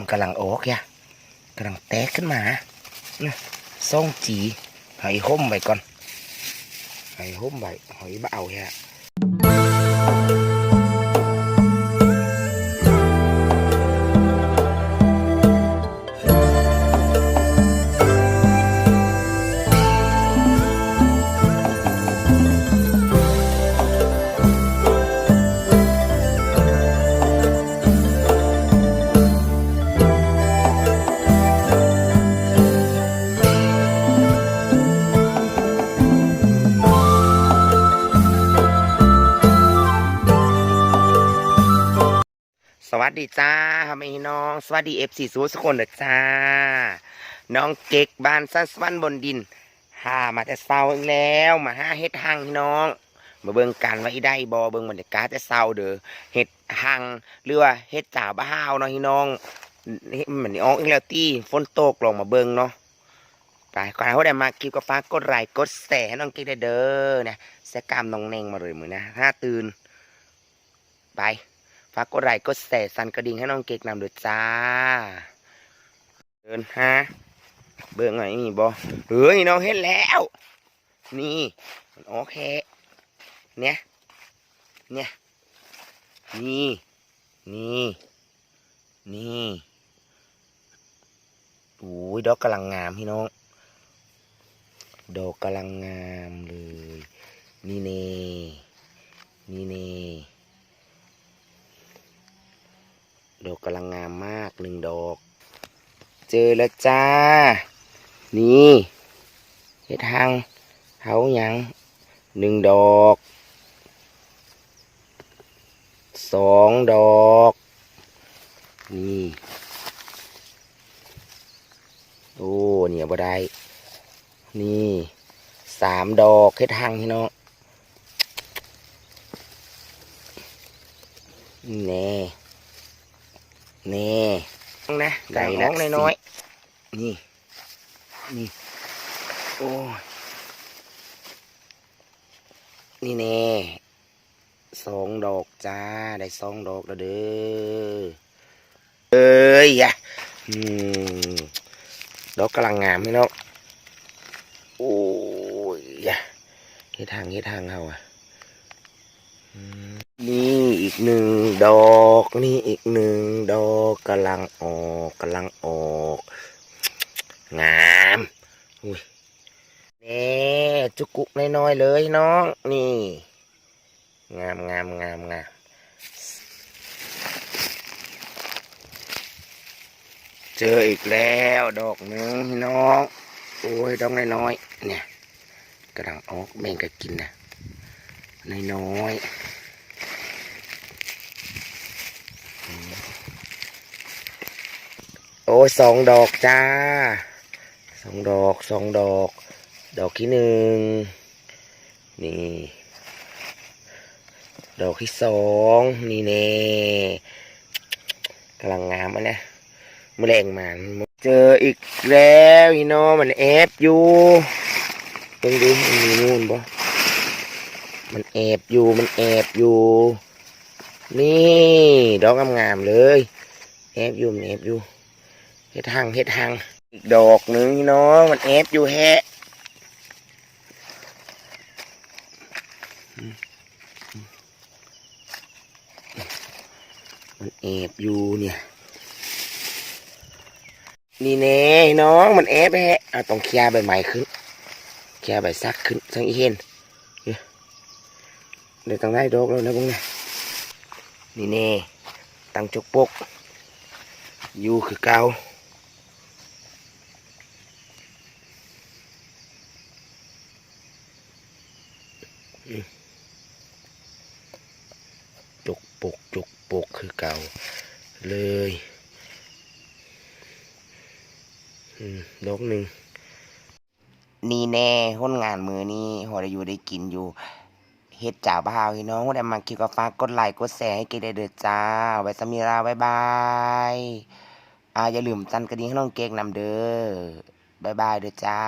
มันกำลังออกยะกำลังแตกขึ้นมานะซ่องจีหอยห่มไว้ก่อนหอยห่มไว้หอยเบาฮะ วัสดีจ้าพ่อแม่พี่น้อง สวัสดีเอฟซีสูสกคนเด้อจ้า น้องเก๊กบ้านสั้นสวรรบนดินหามาแต่เศร้าอีกแล้ว มาห้าเฮ็ดหังพี่น้องมาเบิ่งกันว่าอีได้บอเบิ่งบรรยากาศแต่เศร้าเด้อเฮ็ดหังหรือว่าเฮ็ดจ่าบ้าวเนาะพี่น้องเฮ็ดมันออกอีกแล้วตี้ฝนตกลงมาเบิ่งเนาะไปก่อนเขาได้มาคลิปก็ฝากดไลค์กดแชร์ให้น้องเก๊กได้เด้อเนี่ยแสกามน้องเน่งมาเลยมือนะห้าตื่นไปากกดไลค์กดแชร์สั่นกระดิ่งให้น้องเก๊กนำด้วยจ้า เดินฮะเบิ่งไงนี่บอเฮ้ยน้องเห็นแล้ว นี่มันโอเค เนี่ย เนี่ย นี่ นี่ นี่โอ้ยดอกกำลังงามพี่น้อง ดอกกำลังงามเลย นี่เน่นี่เน่ ดอกกำลังงามมาก หนึ่งดอก เจอแล้วจ้า นี่เฮ็ดทางเขาหยังหนึ่งดอกสองดอก นี่ โอ้เนี่ยบ่ได้ นี่สามดอกเฮ็ดทางพี่น้องแน่ นี่นะไก่น้องน้อยๆนี่ นี่ โอ้ย นี่แน่สองดอกจ้า ได้สองดอกแล้วเด้อเอ้ยอะอืมดอกกำลังงามพี่น้องโอ้ยอะเฮ็ดทางเฮ็ดทางเขาอะอืมนี่ อีกหนึ่งดอกนี่อีกหนึ่งดอกกำลังออกกำลังออกงามอุ้ยเน่จุกุกน้อยๆเลยน้องนี่ งามงามงามงามเจออีกแล้วดอกหนึ่งน้อง โอ้ยดอกน้อยๆเนี่ยกำลังออกแม่งก็กินนะน้อยๆ อ้ยสองดอกจ้าสองดอกสองดอก ดอกที่หนึ่งนี่ ดอกที่สองนี่เน่กำลังงามอะนะมะแรงมันเจออีกแล้วพี่น้องมันแอบอยู่เพิ่งดูมันมีนู่นบ่มันแอบอยู่มันแอบอยู่ นี่ ดอกงามๆเลย แอบอยู่มันแอบอยู่ เฮ็ดหังเฮ็ดหัง อีกดอกหนึ่งพี่น้องมันแอบอยู่แฮะมันแอบอยู่เนี่ย นี่แน่น้องมันแอบแฮะเอาต้องเคลียร์ใบใหม่ขึ้นเคลียร์ใบซักขึ้นสังอีเห็นเดี๋ยวเดี๋ยวต้องได้ดอกแล้วนะพวกนี้นี่แน่ตั้งจกปกอยู่คือเก่า ปกจุกปกคือเก่าเลยดอกหนึ่งนี่แน่ห้นงานมือนี่หอได้อยู่ได้กินอยู่เฮ็ดจ่าบ้าวพี่น้องได้มาคิดก็ฝากดไลค์กดแชร์ให้เกดได้เด้อจ้า ไว้สมีราบ๊ายบายอ่าอย่าลืมสั่นกระดิ่งให้น้องเก๊กนำเด้อบ๊ายบายเด้อจ้า